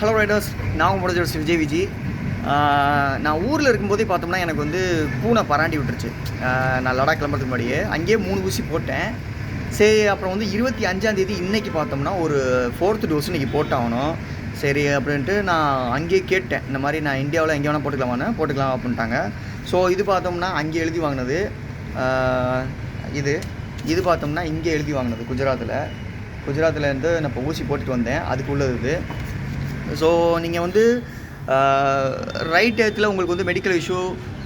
Hello Riders நான் முடிஞ்ச விஜய் விஜி. நான் ஊரில் இருக்கும்போதே பார்த்தோம்னா எனக்கு வந்து பூனை பராண்டி விட்டுருச்சு. நான் லடாக் கிளம்புறதுக்கு முன்னாடியே அங்கேயே மூணு ஊசி போட்டேன். சரி அப்புறம் வந்து இருபத்தி அஞ்சாந்தேதி இன்றைக்கி பார்த்தோம்னா ஒரு ஃபோர்த்து டோஸ் இன்னைக்கு போட்டாகணும். சரி அப்படின்ட்டு நான் அங்கேயே கேட்டேன். இந்த மாதிரி நான் இந்தியாவில் எங்கே வேணால் போட்டுக்கலாமான்னு. போட்டுக்கலாம் அப்படின்ட்டாங்க. ஸோ இது பார்த்தோம்னா அங்கே எழுதி வாங்கினது. இது. இது பார்த்தோம்னா இங்கே எழுதி வாங்கினது குஜராத்தில். குஜராத்தில் இருந்து நான் இப்போ ஊசி போட்டுட்டு வந்தேன். அதுக்குள்ளது இது. ஸோ நீங்கள் வந்து ரைட் டயத்தில் உங்களுக்கு வந்து மெடிக்கல் இஷ்யூ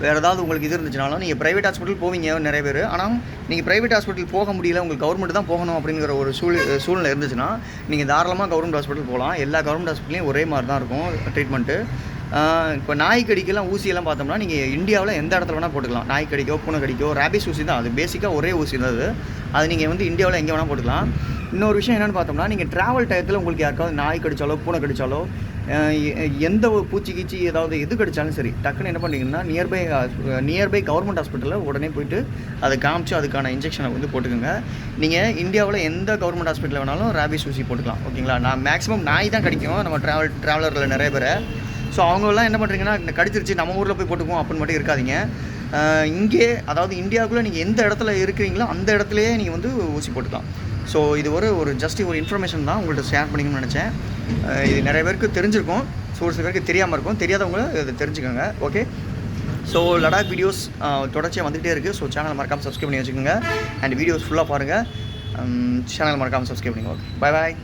வேறு ஏதாவது உங்களுக்கு இது இருந்துச்சுனாலும் நீங்கள் ப்ரைவேட் ஹாஸ்பிட்டல் போவீங்க நிறைய பேர். ஆனால் நீங்கள் ப்ரைவேட் ஹாஸ்பிட்டல் போக முடியல உங்களுக்கு கவர்மெண்ட் தான் போகணும் அப்படிங்கிற ஒரு சூழ் சூழ்நிலை இருந்துச்சுன்னா நீங்கள் தாராளமாக கவர்மெண்ட் ஹாஸ்பிட்டல் போகலாம் எல்லா கவர்மெண்ட் ஹாஸ்பிட்டலையும் ஒரே மாதிரி தான் இருக்கும் ட்ரீட்மெண்ட்டு இப்போ நாய் கடிக்கெல்லாம் ஊசியெல்லாம் பார்த்தோம்னா நீங்கள் இந்தியாவில் எந்த இடத்துல வேணால் போட்டுக்கலாம். நாய் கடிக்கோ பூனை கடிக்கோ ரேபிஸ் ஊசி தான். அது பேசிக்காக ஒரே ஊசி தான் அது. அது நீங்கள் வந்து இந்தியாவில் எங்கே வேணால் போட்டுக்கலாம். இன்னொரு விஷயம் என்னென்னு பார்த்தோம்னா நீங்கள் ட்ராவல் டயத்தில் உங்களுக்கு யாருக்காவது நாய் கடிச்சாலோ பூனை கடித்தாலோ எந்த ஒரு பூச்சி கீச்சி ஏதாவது எது கடிச்சாலும் சரி டக்குன்னு என்ன பண்ணுறீங்கன்னா நியர்பை நியர்பை கவர்மெண்ட் ஹாஸ்பிட்டலில் உடனே போயிட்டு அதை காமிச்சு அதுக்கான இன்ஜெக்ஷனை வந்து போட்டுக்கோங்க. நீங்கள் இந்தியாவில் எந்த கவர்மெண்ட் ஹாஸ்பிட்டலில் வேணாலும் ரேபிஸ் ஊசி போட்டுக்கலாம். ஓகேங்களா? நான் மேக்ஸிமம் நாய் தான் கிடைக்கும். நம்ம ட்ராவல் ட்ராவலரில் நிறைய பேரை. ஸோ அவங்கெல்லாம் என்ன பண்ணுறீங்கன்னா இந்த கடிச்சிருச்சு நம்ம ஊரில் போய் போட்டுக்குவோம் அப்படின்னு மட்டும் இருக்காதீங்க. இங்கே அதாவது இந்தியாவுக்குள்ளே நீங்கள் எந்த இடத்துல இருக்கிறீங்களோ அந்த இடத்துலையே நீங்கள் வந்து ஊசி போட்டுக்கலாம். ஸோ இது ஒரு ஒரு ஜஸ்ட் ஒரு இன்ஃபர்மேஷன் தான் உங்கள்கிட்ட ஷேர் பண்ணிக்கணும்னு நினச்சேன். இது நிறைய பேருக்கு தெரிஞ்சிருக்கும். ஸோ ஒரு சில பேருக்கு தெரியாமல் இருக்கும். தெரியாதவங்க இதை தெரிஞ்சுக்கோங்க. ஓகே ஸோ லடாக் வீடியோஸ் தொடர்ச்சியாக வந்துகிட்டே இருக்குது ஸோ சேனல் மறக்காமல் சப்ஸ்கிரைப் பண்ணி வச்சுக்கோங்க. அண்ட் வீடியோஸ் ஃபுல்லாக பாருங்கள் சேனல் மறக்காமல் சப்ஸ்கிரைப் பண்ணிங்க ஓகே பை பாய்